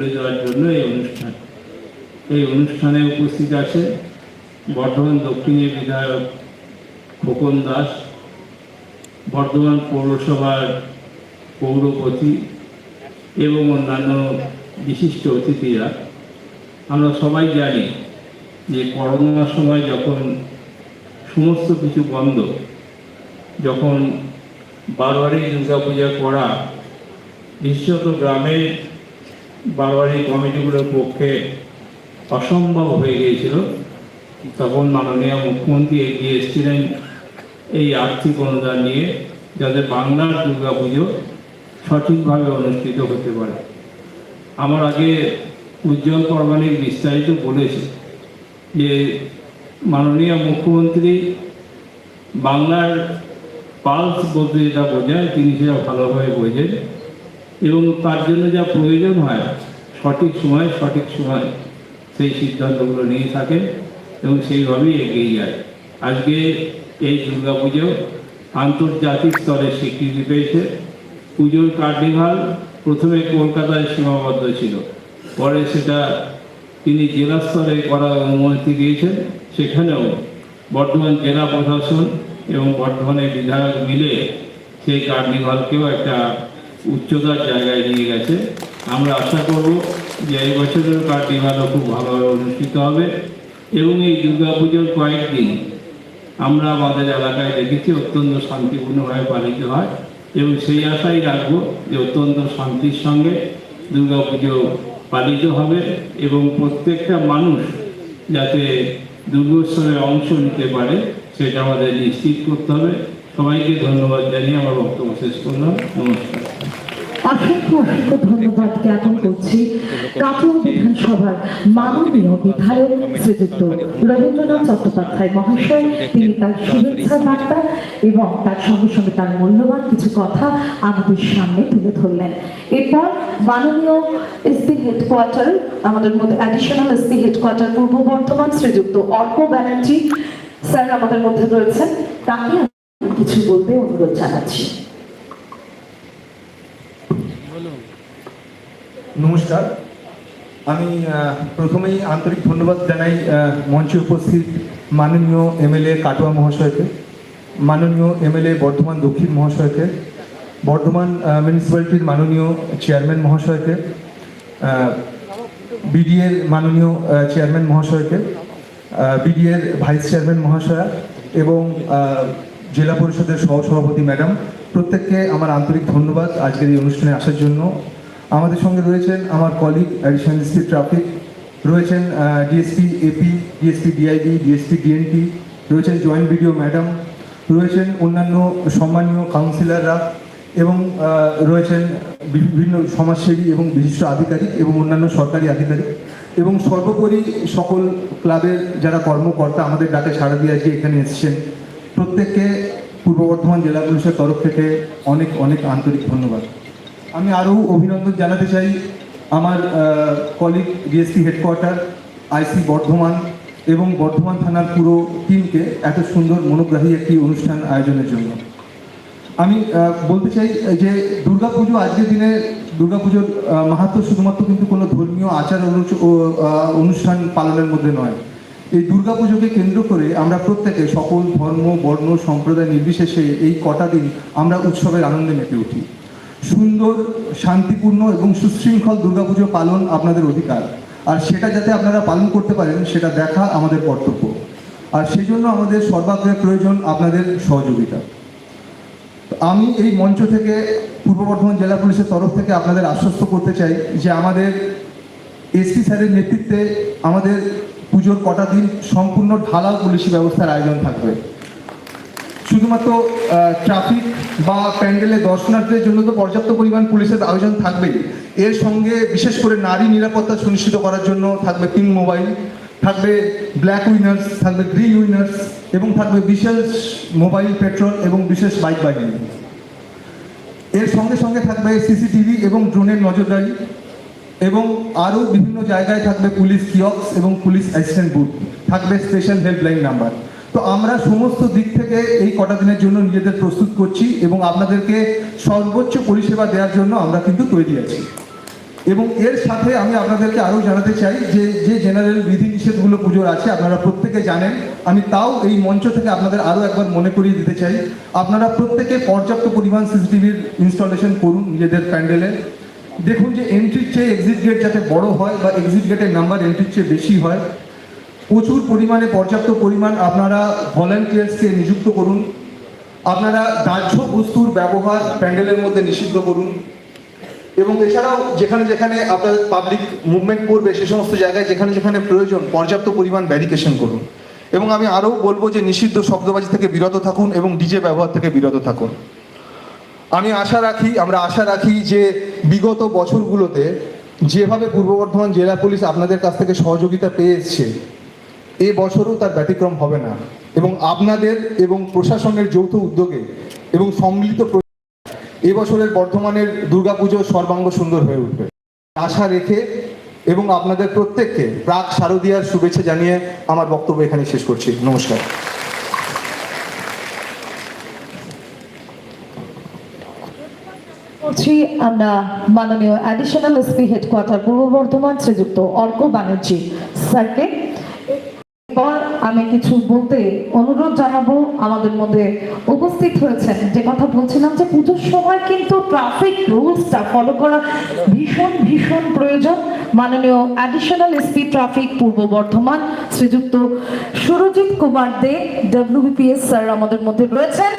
দেওয়ার জন্য এই অনুষ্ঠান। এই অনুষ্ঠানে উপস্থিত আছে বর্ধমান দক্ষিণের বিধায়ক খোকন দাস, বর্ধমান পৌরসভার পৌরপতি এবং অন্যান্য বিশিষ্ট অতিথিরা। আমরা সবাই জানি যে করোনার সময় যখন সমস্ত কিছু বন্ধ, যখন বারবারই দুর্গাপূজা করা, বিশেষত গ্রামের বারবারই কমিটিগুলোর পক্ষে অসম্ভব হয়ে গিয়েছিল। তখন মাননীয় মুখ্যমন্ত্রী এগিয়ে এসেছিলেন এই আর্থিক অনুদান নিয়ে, যাতে বাংলার দুর্গাপুজো সঠিকভাবে অনুষ্ঠিত হতে পারে। আমার আগে উজ্জ্বল পরমাণিক বিস্তারিত বলেছে যে, মাননীয় মুখ্যমন্ত্রী বাংলার পালস বলতে যেটা বোঝায়, তিনি সেটা ভালোভাবে বোঝেন। এবং তার জন্য যা প্রয়োজন হয়, সঠিক সময় সঠিক সময় সেই সিদ্ধান্তগুলো নিয়ে থাকেন এবং সেইভাবেই এগিয়ে যায়। আজকে এই দুর্গাপুজো আন্তর্জাতিক স্তরে স্বীকৃতি পেয়েছে। পুজোর কার্নিভাল প্রথমে কলকাতায় সীমাবদ্ধ ছিল। পরে সেটা তিনি জেলা স্তরে করার অনুমতি দিয়েছেন। সেখানেও বর্ধমান জেলা প্রশাসন এবং বর্ধমানের বিধায়ক মিলে সেই কার্নিভালকেও একটা উচ্চতার জায়গায় নিয়ে গেছে। আমরা আশা করব যে এই বছরের কার্নিভালও খুব ভালোভাবে অনুষ্ঠিত হবে। এবং এই দুর্গাপুজোর কয়েকদিন আমরা আমাদের এলাকায় দেখেছি অত্যন্ত শান্তিপূর্ণভাবে পালিত হয় এবং সেই আশাই রাখব যে অত্যন্ত শান্তির সঙ্গে দুর্গাপুজো পালিত হবে এবং প্রত্যেকটা মানুষ যাতে দুর্গোৎসবে অংশ নিতে পারে, সেটা আমাদের নিশ্চিত করতে হবে। সবাইকে ধন্যবাদ জানিয়ে আমার বক্তব্য শেষ করলাম। নমস্কার। অসংখ্য অসংখ্য ধন্যবাদ জ্ঞাপন করছি। বিধানসভার মাননীয় বিধায়ক শ্রীযুক্ত রবীন্দ্রনাথ চট্টোপাধ্যায় মহাশয়, তিনি তার শুভেচ্ছা বার্তা এবং তার সঙ্গে সঙ্গে তার মূল্যবান কিছু কথা আমাদের সামনে তুলে ধরলেন। এরপর মাননীয় এসপি হেডকোয়ার্টার আমাদের মধ্যে অ্যাডিশনাল এসপি হেডকোয়ার্টার পূর্ব বর্ধমান শ্রীযুক্ত অর্ক ব্যানার্জি স্যার আমাদের মধ্যে রয়েছেন। তাকে কিছু বলতে অনুরোধ জানাচ্ছি। নমস্কার। আমি প্রথমেই আন্তরিক ধন্যবাদ জানাই মঞ্চে উপস্থিত মাননীয় এমএলএ কাটোয়া মহাশয়কে মাননীয় এমএলএ বর্ধমান দক্ষিণ মহাশয়কে বর্ধমান মিউনিসিপ্যালিটির মাননীয় চেয়ারম্যান মহাশয়কে বিডিএর মাননীয় চেয়ারম্যান মহাশয়কে বিডিএর ভাইস চেয়ারম্যান মহাশয়া এবং জেলা পরিষদের সহসভাপতি ম্যাডাম, প্রত্যেককে আমার আন্তরিক ধন্যবাদ আজকের এই অনুষ্ঠানে আসার জন্য। আমাদের সঙ্গে রয়েছেন আমার কলিগ অ্যাডিশনাল ডিস্ট্রিক্ট ট্রাফিক রয়েছেন DSP AP DSP DID DSP DNT রয়েছেন জয়েন্ট বিডিও ম্যাডাম রয়েছেন অন্যান্য সম্মানীয় কাউন্সিলররা এবং রয়েছেন বিভিন্ন সমাজসেবী এবং বিশিষ্ট আধিকারিক এবং অন্যান্য সরকারি আধিকারিক এবং সর্বোপরি সকল ক্লাবের যারা কর্মকর্তা আমাদের ডাকে সাড়া দিয়ে আজকে এখানে এসেছেন। প্রত্যেককে পূর্ব বর্ধমান জেলা পুলিশের তরফ থেকে অনেক অনেক আন্তরিক ধন্যবাদ। আমি আরও অভিনন্দন জানাতে চাই আমার colleague DSP headquarter IC Bardhaman এবং বর্ধমান থানার পুরো টিমকে এত সুন্দর মনোগ্রাহী একটি অনুষ্ঠান আয়োজনের জন্য। আমি বলতে চাই যে দুর্গাপুজো আজকের দিনে দুর্গাপুজোর আহ, মাহাত্ম্য শুধুমাত্র কিন্তু কোনো ধর্মীয় আচার অনুষ্ঠান পালনের মধ্যে নয়। এই দুর্গাপুজোকে কেন্দ্র করে আমরা প্রত্যেকে সকল ধর্ম, বর্ণ, সম্প্রদায় নির্বিশেষে এই কটা দিন আমরা উৎসবের আনন্দে মেতে উঠি। সুন্দর, শান্তিপূর্ণ এবং সুশৃঙ্খল দুর্গাপুজো পালন আপনাদের অধিকার। আর সেটা যাতে আপনারা পালন করতে পারেন, সেটা দেখা আমাদের কর্তব্য। আর সেই জন্য আমাদের সর্বাগ্রে প্রয়োজন আপনাদের সহযোগিতা। আমি এই মঞ্চ থেকে পূর্ব বর্ধমান জেলা পুলিশের তরফ থেকে আপনাদের আশ্বস্ত করতে চাই যে আমাদের এসপি স্যারের নেতৃত্বে আমাদের পুজোর কটা দিন সম্পূর্ণ ঢালাও পুলিশি ব্যবস্থার আয়োজন থাকবে। শুধুমাত্র ট্রাফিক বা প্যান্ডেলে দর্শনার্থীদের জন্য তো পর্যাপ্ত পরিমাণ পুলিশের আয়োজন থাকবেই। এর সঙ্গে বিশেষ করে নারী নিরাপত্তা সুনিশ্চিত করার জন্য থাকবে পিং মোবাইল থাকবে ব্ল্যাক উইনার্স থাকবে গ্রিন উইনার্স এবং থাকবে বিশেষ মোবাইল পেট্রোল এবং বিশেষ বাইক বাহিনী। এর সঙ্গে সঙ্গে থাকবে সিসিটিভি এবং ড্রোনের নজরদারি। এবং আরও বিভিন্ন জায়গায় থাকবে পুলিশ কিয়ক্স এবং পুলিশ অ্যাসিস্ট্যান্ট বুথ। থাকবে স্পেশাল হেল্পলাইন নাম্বার। তো আমরা সমস্ত দিক থেকে এই কটা দিনের জন্য নিজেদের প্রস্তুত করছি এবং আপনাদেরকে সর্বোচ্চ পরিষেবা দেওয়ার জন্য আমরা কিন্তু তৈরি আছি। এবং এর সাথে আমি আপনাদেরকে আরও জানাতে চাই যে যে জেনারেল বিধিনিষেধগুলো পুজোর আছে, আপনারা প্রত্যেকে জানেন। আমি তাও এই মঞ্চ থেকে আপনাদের আরও একবার মনে করিয়ে দিতে চাই। আপনারা প্রত্যেকে পর্যাপ্ত পরিমাণ সিসিটিভির ইনস্টলেশন করুন নিজেদের প্যান্ডেলে। দেখুন যে এন্ট্রির চেয়ে এক্সিট গেট যাতে বড় হয় বা এক্সিট গেটের নাম্বার এন্ট্রির চেয়ে বেশি হয়, প্রচুর পরিমাণে পর্যাপ্ত পরিমাণ আপনারা ভলেন্টিয়ার্সকে নিযুক্ত করুন। আপনারা দাহ্য বস্তুর ব্যবহার প্যান্ডেলের মধ্যে নিষিদ্ধ করুন। এবং এছাড়াও যেখানে যেখানে আপনার পাবলিক মুভমেন্ট করবে সে সমস্ত জায়গায় যেখানে যেখানে প্রয়োজন পর্যাপ্ত পরিমাণ ব্যারিকেশন করুন। এবং আমি আরও বলব যে নিষিদ্ধ শব্দবাজি থেকে বিরত থাকুন এবং ডিজে ব্যবহার থেকে বিরত থাকুন। আমি আশা রাখি, আমরা আশা রাখি যে বিগত বছরগুলোতে যেভাবে পূর্ব বর্ধমান জেলা পুলিশ আপনাদের কাছ থেকে সহযোগিতা পেয়েছে, এ বছরও তার ব্যতিক্রম হবে না। এবং আপনাদের এবং প্রশাসনের যৌথ উদ্যোগে এবং সম্মিলিত এবছরের বর্ধমানের দুর্গাপুজো সর্বাঙ্গ সুন্দর হয়ে উঠবে। আশা রেখে এবং আপনাদের প্রত্যেককে প্রাক শারদীয়ার শুভেচ্ছা জানিয়ে আমার বক্তব্য এখানে শেষ করছি। নমস্কার। করছি আমরা মাননীয় অ্যাডিশনাল এসপি হেডকোয়ার্টার পূর্ব বর্ধমান শ্রীযুক্ত অর্ক ব্যানার্জি স্যারকে। এরপর আমি কিছু বলতে অনুরোধ জানাব। আমাদের মধ্যে উপস্থিত হয়েছেন, যে কথা বলছিলাম যে পুজোর সময় কিন্তু ট্রাফিক রুলসটা ফলো করা ভীষণ ভীষণ প্রয়োজন। মাননীয় additional SP traffic Purba Bardhaman Shriyukta Surajit Kumar De WBPS sir আমাদের মধ্যে রয়েছেন।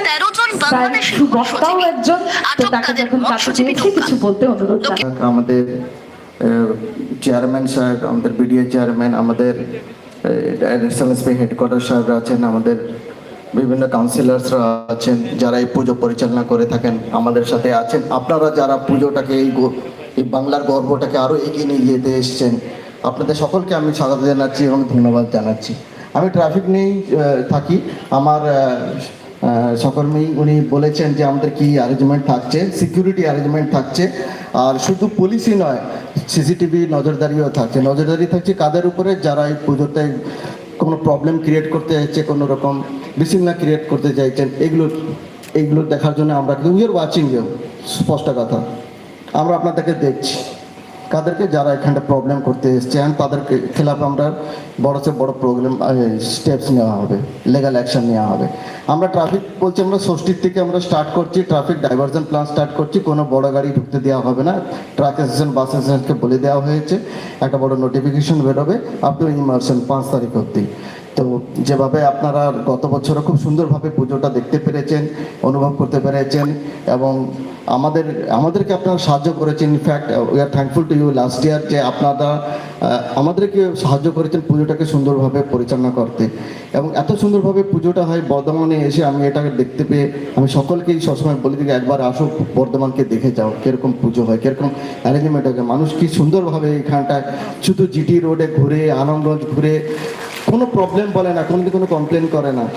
13 জন স্যার বাংলাদেশি সুবক্তাও একজন তো তাকে যখন কাছে মৎস্যজীবী কিছু বলতে অনুরোধ আমাদের চেয়ারম্যান স্যার আমাদের বিডিএ চেয়ারম্যান আমাদের ন্যাশনাল হেডকোয়ার্টার সাহেবরা আছেন আমাদের বিভিন্ন কাউন্সিলর্সরা আছেন যারা এই পুজো পরিচালনা করে থাকেন আমাদের সাথে আছেন। আপনারা যারা পুজোটাকে এই এই বাংলার গর্বটাকে আরও এগিয়ে নিয়ে যেতে এসছেন আপনাদের সকলকে আমি স্বাগত জানাচ্ছি এবং ধন্যবাদ জানাচ্ছি। আমি ট্রাফিক নিয়েই থাকি। আমার সকর্মী উনি বলেছেন যে আমাদের কি অ্যারেঞ্জমেন্ট থাকছে সিকিউরিটি অ্যারেঞ্জমেন্ট থাকছে, আর শুধু পুলিশই নয় সিসিটিভি নজরদারিও থাকছে। নজরদারি থাকছে কাদের উপরে? যারা এই পুজোতে কোনো প্রবলেম ক্রিয়েট করতে চাইছে, কোনো রকম বিশৃঙ্খলা ক্রিয়েট করতে চাইছেন, এগুলো এইগুলো দেখার জন্য আমরা কিন্তু উই ওয়াচিং স্পষ্ট কথা। আমরা আপনাদেরকে দেখছি। কাদেরকে যারা এখানটা প্রবলেম করতে এসছেন তাদেরকে খেলাফ আমরা বড় সে বড় প্রবলেম স্টেপস নেওয়া হবে লিগাল অ্যাকশন নেওয়া হবে। আমরা ট্রাফিক বলছি আমরা ষষ্ঠীর থেকে আমরা স্টার্ট করছি ট্রাফিক ডাইভার্সন প্ল্যান স্টার্ট করছি, কোনো বড় গাড়ি ঢুকতে দেওয়া হবে না। ট্রাক অ্যাসোসিয়েশন বাস অ্যাসোসিয়েশনকে বলে দেওয়া হয়েছে। একটা বড় নোটিফিকেশন বেরোবে আপ টু ইমার্শন পাঁচ তারিখ অবধি। তো যেভাবে আপনারা গত বছরও খুব সুন্দরভাবে পুজোটা দেখতে পেরেছেন, অনুভব করতে পেরেছেন এবং আমাদের, আমাদেরকে আপনারা সাহায্য করেছেন। In fact we are thankful to you last year যে আপনারা আমাদেরকে সাহায্য করেছেন পুজোটাকে সুন্দরভাবে পরিচালনা করতে। এবং এত সুন্দরভাবে পুজোটা হয়, বর্ধমানে এসে আমি এটাকে দেখতে পেয়ে, আমি সকলকেই সবসময় বলি দিকে একবার আসো, বর্ধমানকে দেখে যাও, কীরকম পুজো হয়, কীরকম অ্যারেঞ্জমেন্ট হয়। মানুষ কি সুন্দরভাবে এখানটায় শুধু জিটি রোডে ঘুরে, আনন্দগঞ্জ ঘুরে কোনো প্রবলেম বলে না, কোনো কোনো কমপ্লেন করে না।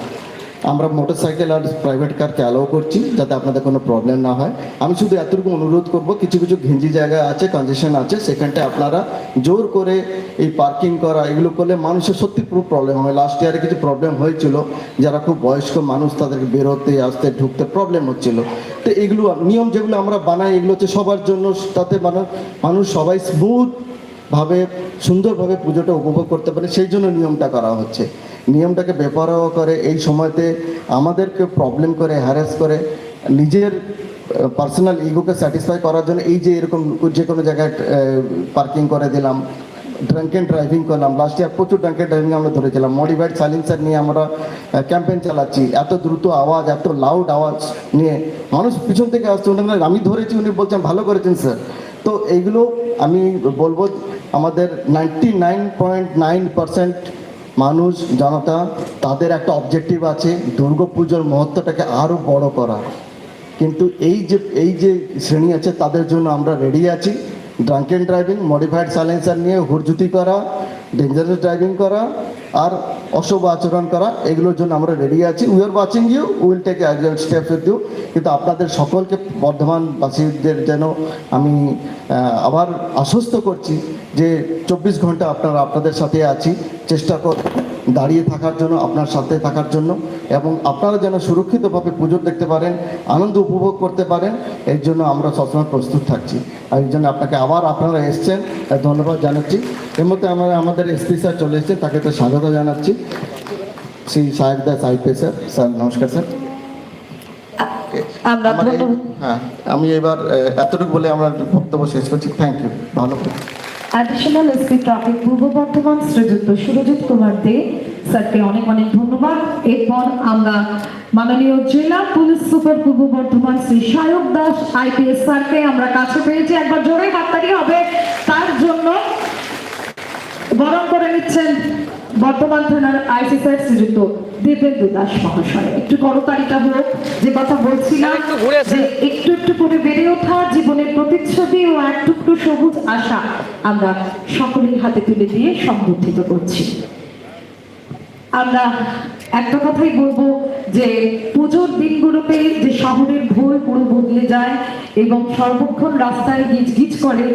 আমরা মোটরসাইকেল আর প্রাইভেট কারকে অ্যালাউ করছি যাতে আপনাদের কোনো প্রবলেম না হয়। আমি শুধু এতটুকু অনুরোধ করব, কিছু কিছু ঘিঞ্জি জায়গা আছে কনজেশন আছে সেখানটায় আপনারা জোর করে এই পার্কিং করা, এগুলো করলে মানুষের সত্যি পুরো প্রবলেম হয়। লাস্ট ইয়ারে কিছু প্রবলেম হয়েছিল, যারা খুব বয়স্ক মানুষ তাদেরকে বেরোতে আসতে, ঢুকতে প্রবলেম হচ্ছিল। তো এগুলো, নিয়ম যেগুলো আমরা বানাই, এগুলো হচ্ছে সবার জন্য, তাতে মানুষ সবাই স্মুথ ভাবে, সুন্দরভাবে পুজোটা উপভোগ করতে পারে, সেই জন্য নিয়মটা করা হচ্ছে। নিয়মটাকে বেপরোয়া করে, এই সময়তে আমাদেরকে প্রবলেম করে হ্যারাস করে, নিজের পার্সোনাল ইগোকে স্যাটিসফাই করার জন্য এই যে এরকম যে কোনো জায়গায় পার্কিং করে দিলাম ড্রাঙ্কেন ড্রাইভিং করলাম লাস্ট ইয়ার প্রচুর ড্রাঙ্কেন ড্রাইভিং আমরা ধরেছিলাম। মডিফাইড সাইলেন্সার নিয়ে আমরা ক্যাম্পেইন চালাচ্ছি, এত দ্রুত আওয়াজ, এত লাউড আওয়াজ নিয়ে। মানুষ পিছন থেকে আসছে, উনি আমি ধরেছি, উনি বলছেন, ভালো করেছেন স্যার তো এইগুলো আমি বলব আমাদের নাইনটি নাইন পয়েন্ট নাইন মানুষ, জনতা, তাদের একটা অবজেক্টিভ আছে দুর্গাপুজোর মহত্বটাকে আরও বড় করা। কিন্তু এই যে এই যে শ্রেণি আছে, তাদের জন্য আমরা রেডি আছি। ড্রাঙ্কেন ড্রাইভিং মডিফাইড সাইলেন্সার নিয়ে হুরজুতি করা ডেঞ্জারাস ড্রাইভিং করা, আর অশুভ আচরণ করা, এগুলোর জন্য আমরা রেডি আছি। We are watching you will take step with you কিন্তু আপনাদের সকলকে বর্ধমানবাসীদের যেন আমি আবার আশ্বস্ত করছি যে চব্বিশ ঘণ্টা আপনারা আপনাদের সাথে আছি চেষ্টা কর দাঁড়িয়ে থাকার জন্য আপনার সাথে থাকার জন্য এবং আপনারা যেন সুরক্ষিতভাবে পুজো দেখতে পারেন আনন্দ উপভোগ করতে পারেন এর জন্য আমরা সবসময় প্রস্তুত থাকছি। আর এই জন্য আপনাকে আবার আপনারা এসছেন ধন্যবাদ জানাচ্ছি। এর মধ্যে আমরা আমাদের এসপি স্যার চলে এসেছেন তাকে তো স্বাগত জানাচ্ছি। Shri Saheb Das IP sir sir নমস্কার স্যার। ধন্যবাদ। হ্যাঁ আমি এবার এতটুকু বলে আমার বক্তব্য শেষ করছি। থ্যাংক ইউ ভালো additional SP traffic Purba Bardhaman Shriyukta Surajit Kumar দে, স্যারকে অনেক অনেক ধন্যবাদ। এরপর আমরা মাননীয় জেলা police super Purba Bardhaman Shri Sayak Das, IPS স্যারকে আমরা কাছে পেয়েছি। একবার জোরে হাততালি হবে। তার জন্য বরণ করে নিচ্ছেন বর্তমান থানার আইসি স্যার শ্রীযুক্ত দেবেন্দ্র দাস মহাশয়। একটু করতালিকা হোক যে কথা বলছিলাম যে একটু একটু করে বেড়ে ওঠা জীবনের প্রতিচ্ছবি ও এক টুকরো সবুজ আশা আমরা সকলের হাতে তুলে দিয়ে সংগঠিত করছি। আমরা একটা কথাই বলব যে পুজোর দিনগুলোতে যে শহরের ভোর পুরো বদলে যায় এবং সর্বক্ষণ রাস্তায় গিজগিজ করে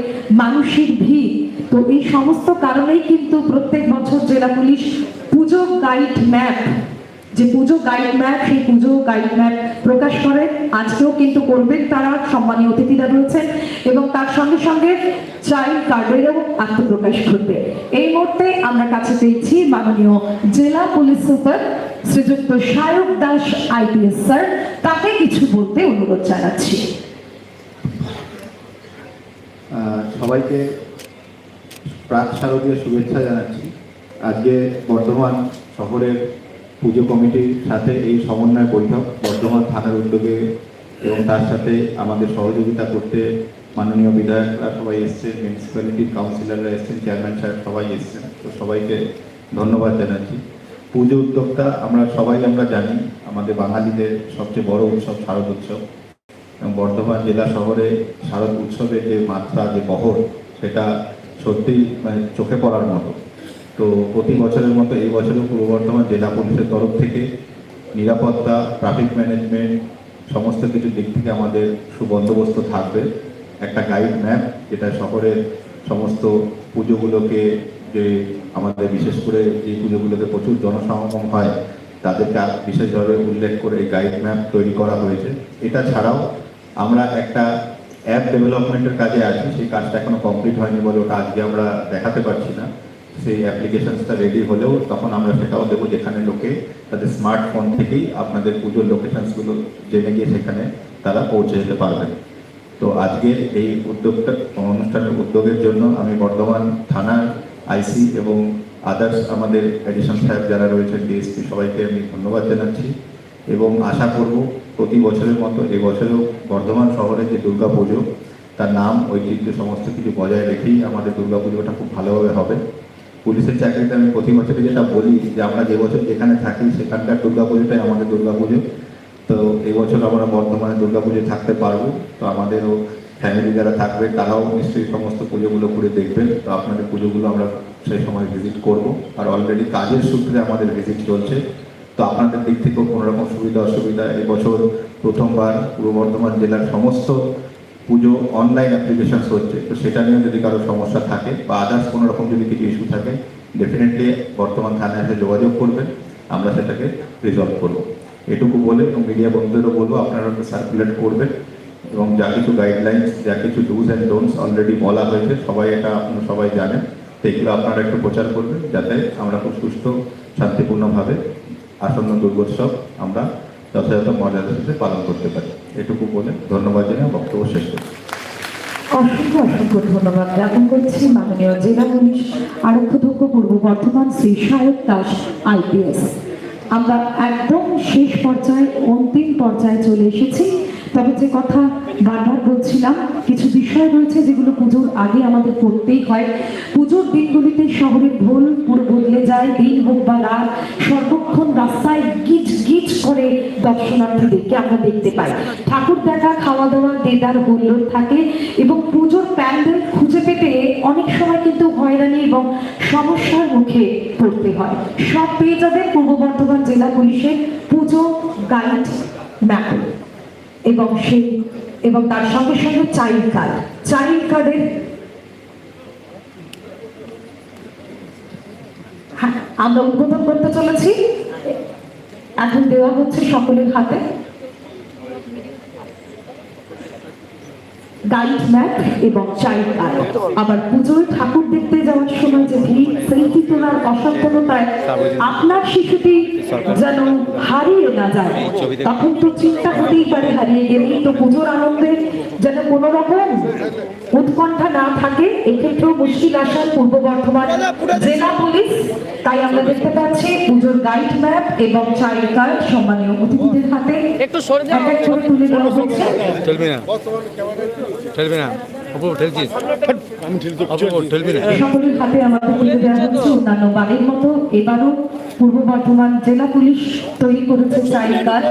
মানুষের ভিড় তো এই সমস্ত কারণেই কিন্তু প্রত্যেক বছর জেলা পুলিশ পুজো গাইড ম্যাপ যে পুজো গাইড ম্যাপ সেই পুজো গাইড ম্যাপ প্রকাশ করে। আজকেও কিন্তু করবেন তারা, সম্মানীয় অতিথিরা রয়েছেন এবং তার সঙ্গে সঙ্গে চাইল্ড কার্ডেরও আত্মপ্রকাশ ঘটবে। এই মুহূর্তে আমরা কাছে পেয়েছি মাননীয় জেলা পুলিশ সুপার শ্রীযুক্ত সায়ক দাস আইপিএস স্যার। তাকে কিছু বলতে অনুরোধ জানাচ্ছি। সবাইকে প্রাক শারদীয় শুভেচ্ছা জানাচ্ছি। আজকে বর্ধমান শহরের পুজো কমিটির সাথে এই সমন্বয় বৈঠক বর্ধমান থানার উদ্যোগে এবং তার সাথে আমাদের সহযোগিতা করতে মাননীয় বিধায়করা সবাই এসছেন মিউনিসিপ্যালিটির কাউন্সিলররা এসছেন চেয়ারম্যান সাহেব সবাই এসছেন। তো সবাইকে ধন্যবাদ জানাচ্ছি। পুজো উদ্যোগটা আমরা সবাই আমরা জানি, আমাদের বাঙালিদের সবচেয়ে বড় উৎসব শারদ উৎসব। এবং বর্ধমান জেলা শহরে শারদ উৎসবের যে মাত্রা, যে বহর, সেটা সত্যিই মানে চোখে পড়ার মতো। তো প্রতি বছরের মতো এই বছরও পূর্ব বর্ধমান জেলা পুলিশের তরফ থেকে নিরাপত্তা ট্রাফিক ম্যানেজমেন্ট সমস্ত কিছু দিক থেকে আমাদের সুবন্দোবস্ত থাকবে। একটা গাইড ম্যাপ যেটা শহরের সমস্ত পুজোগুলোকে যে আমাদের বিশেষ করে যে পুজোগুলোতে প্রচুর জনসমাগম হয়, তাদেরকে বিশেষভাবে উল্লেখ করে এই গাইড ম্যাপ তৈরি করা হয়েছে। এটা ছাড়াও আমরা একটা অ্যাপ ডেভেলপমেন্টের কাজে আছি, সেই কাজটা এখনও কমপ্লিট হয়নি বলে ওটা আজকে আমরা দেখাতে পারছি না। সেই অ্যাপ্লিকেশনসটা রেডি হলেও তখন আমরা সেটাও দেবো যেখানে লোকে তাদের স্মার্টফোন থেকেই আপনাদের পুজোর লোকেশনসগুলো জেনে গিয়ে সেখানে তারা পৌঁছে যেতে পারবেন তো আজকের এই উদ্যোগটা, অনুষ্ঠানের উদ্যোগের জন্য আমি বর্ধমান থানার আইসি এবং আদার্স আমাদের অ্যাডিশন সাহেব যারা রয়েছেন ডিএসপি সবাইকে আমি ধন্যবাদ জানাচ্ছি এবং আশা করব প্রতি বছরের মতো এবছরেও বর্ধমান শহরে যে দুর্গা পুজো, তার নাম, ঐতিহ্য, সমস্ত কিছু বজায় রেখেই আমাদের দুর্গা পুজোটা খুব ভালোভাবে হবে। পুলিশের চাকরিতে আমি প্রতি বছরই যেটা বলি যে আমরা যে বছর যেখানে থাকি সেখানকার দুর্গা পুজোটাই আমাদের দুর্গা পুজো তো এবছর আমরা বর্ধমানে দুর্গা পুজো থাকতে পারব। তো আমাদেরও ফ্যামিলি যারা থাকবে তারাও নিশ্চয়ই সমস্ত পুজোগুলো ঘুরে দেখবেন। তো আপনাদের পুজোগুলো আমরা সেই সময় ভিজিট করব। আর অলরেডি কাজের সূত্রে আমাদের ভিজিট চলছে। তো আপনাদের দিক থেকেও কোনো রকম সুবিধা অসুবিধা এবছর প্রথমবার পূর্ব বর্ধমান জেলার সমস্ত পুজো অনলাইন অ্যাপ্লিকেশন হচ্ছে। তো সেটা নিয়ে যদি কারও সমস্যা থাকে বা আদার্স কোনো রকম যদি কিছু ইস্যু থাকে ডেফিনেটলি বর্তমান থানায় এসে যোগাযোগ করবেন। আমরা সেটাকে রিজলভ করব। এটুকু বলে এবং মিডিয়া বন্ধুদেরও বলব, আপনারা সার্কুলেট করবেন এবং যা কিছু গাইডলাইন্স যা কিছু ডুজ অ্যান্ড ডোন্টস অলরেডি বলা হয়েছে, সবাই এটা আপনারা সবাই জানেন। তো এগুলো আপনারা একটু প্রচার করবেন যাতে আমরা খুব সুস্থ, শান্তিপূর্ণভাবে আসন্ন দুর্গোৎসব আমরা যথাযথ মর্যাদার সাথে পালন করতে পারি। এটুকু বলে ধন্যবাদ জানিয়ে বক্তব্য শেষ করছি। অসংখ্য অসংখ্য ধন্যবাদ জ্ঞাপন করছি মাননীয় জেলা পুলিশ পূর্ব বর্ধমান শ্রী সায়ক দাস আইপিএস। আমরা একদম শেষ পর্যায়ে, অন্তিম পর্যায়ে চলে এসেছি। তবে যে কথা বারবার বলছিলাম, কিছু বিষয় রয়েছে যেগুলো পুজোর আগে আমাদের করতেই হয়। পুজোর দিনগুলিতে শহরের ভোল পুরো বদলে যায়, দিন হোক বা রাত, সর্বক্ষণ রাস্তায় দর্শনার্থীদেরকে আমরা দেখতে পাই। ঠাকুর দেখা খাওয়া দাওয়া দেদার, হুল্লোড় থাকে এবং পুজোর প্যান্ডেল খুঁজে পেতে অনেক সময় কিন্তু হয়রানি এবং সমস্যার মুখে পড়তে হয়। সব পেয়ে যাবে পূর্ব বর্ধমান জেলা পুলিশের পুজো গাইড ম্যাপ। এবং সেই, এবং তার সঙ্গে সঙ্গে চাইল্ড কার্ড। চাইল্ড কার্ডের হ্যাঁ আমরা উদ্বোধন করতে চলেছি। এখন দেওয়া হচ্ছে সকলের হাতে। গাইড ম্যাপ এবং চাইল্ড আলো আবার পুজোয় ঠাকুর দেখতে যাওয়ার সময় যে ভিড় সেলফি তোলার অসাবধানতায় আপনার শিশুটি যেন হারিয়ে না যায়। তখন তো চিন্তা হতেই পারে হারিয়ে গেলেই তো পুজোর আনন্দে যেন কোনো রকম উৎকণ্ঠা না থাকে এক্ষেত্রেও মুশকিল আসার পূর্ব বর্ধমান জেলা পুলিশ তাই আমরা দেখতে পাচ্ছি পুজোর গাইড ম্যাপ এবং চাইল্ড কার্ড সম্মানীয় অতিথিদের হাতে। একটু সরে যাও। এক এক তুলে দেওয়া হচ্ছে। ঠেলবি না ঠেলবি না অপু ঠেলছিস অপু ঠেলবি না সকলের হাতে আমাদের তুলে দেওয়া হচ্ছে অন্যান্য বাড়ির মতো। এবারও পূর্ব বর্ধমান জেলা পুলিশ তৈরি করেছে চাইল্ড কার্ড।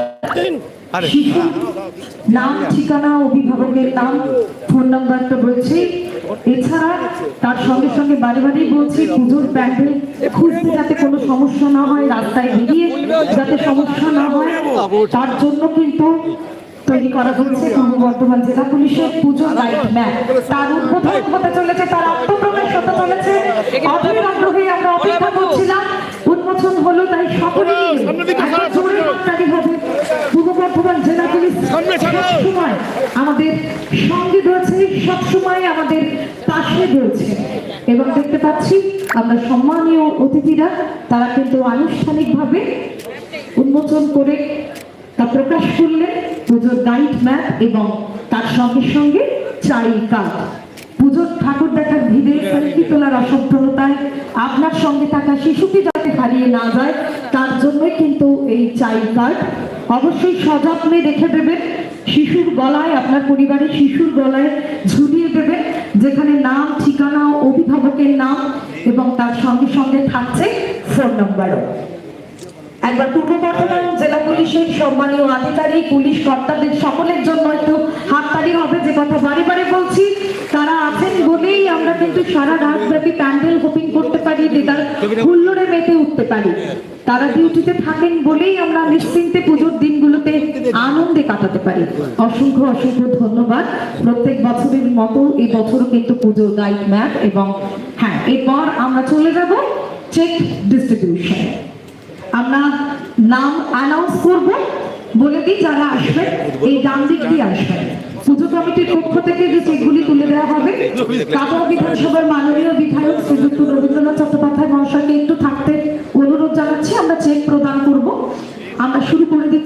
নাম ঠিকানা অভিভাবকের নাম ফোন নাম্বার তো রয়েছে এছাড়া তার সঙ্গে সঙ্গে বারে বারেই বলছি পুজোর প্যান্ডেল খুঁজতে যাতে কোনো সমস্যা না হয় রাস্তায় বেরিয়ে যাতে সমস্যা না হয় তার জন্য কিন্তু তৈরি করা হয়েছে পূর্ব বর্ধমান জেলা পুলিশের পুজো গাইড ম্যাপ। তার উদ্বোধন হতে চলেছে তার আত্মপ্রকাশ হতে চলেছে। অধীর আগ্রহে আমরা অপেক্ষা করছিলাম। উন্মোচন হলো তাই সকলেই একটা জোরে হাততালি হবে পূর্ব বর্ধমান সবসময় আমাদের সঙ্গে রয়েছে সবসময় আমাদের পাশে রয়েছে। এবং দেখতে পাচ্ছি আমরা সম্মানীয় অতিথিরা তারা কিন্তু আনুষ্ঠানিকভাবে উন্মোচন করে তা প্রকাশ করলেন পুজোর গাইড ম্যাপ এবং তার সঙ্গে সঙ্গে চারি কার্ড পুজোর ঠাকুর দেখার ভিড়ে সেলফি তোলার অসাবধানতায় আপনার সঙ্গে থাকা শিশুটি যাতে হারিয়ে না যায় তার জন্যই কিন্তু এই চাইল্ড কার্ড। অবশ্যই সযত্নে রেখে দেবেন। শিশুর গলায় আপনার পরিবারের শিশুর গলায় ঝুলিয়ে দেবেন যেখানে নাম ঠিকানা অভিভাবকের নাম এবং তার সঙ্গে সঙ্গে থাকছে ফোন নম্বরও। একবার পূর্ব বর্ধমান জেলা পুলিশের সম্মানীয় আধিকারিক, পুলিশ কর্তাদের সকলের জন্য একটু হাততালি হবে, যে কথা বারে বারে বলছি। তারা আছেন বলেই আমরা কিন্তু সারা রাত ব্যাপী প্যান্ডেল হোপিং করতে পারি দিদার হুল্লোড়ে মেতে উঠতে পারি। তারা ডিউটিতে থাকেন বলেই আমরা নিশ্চিন্তে পুজোর দিনগুলোতে আনন্দে কাটাতে পারি। অসংখ্য অসংখ্য ধন্যবাদ। প্রত্যেক বছরের মতো এই বছরও কিন্তু পুজোর গাইড ম্যাপ এবং হ্যাঁ এরপর আমরা চলে যাব চেক ডিস্ট্রিবিউশন আমরা নাম অ্যানাউন্স করব, বলে দিই, যারা আসবে, এই ডান দিক দিয়ে আসবে। পুজো কমিটির পক্ষ থেকে যে চেকগুলি তুলে দেওয়া হবে কাপড় বিধানসভার মাননীয় বিধায়ক শ্রীযুক্ত রবীন্দ্রনাথ চট্টোপাধ্যায় মহাশয়কে একটু থাকতে অনুরোধ জানাচ্ছি, আমরা চেক প্রদান করব। আমরা শুরু করে দিচ্ছি।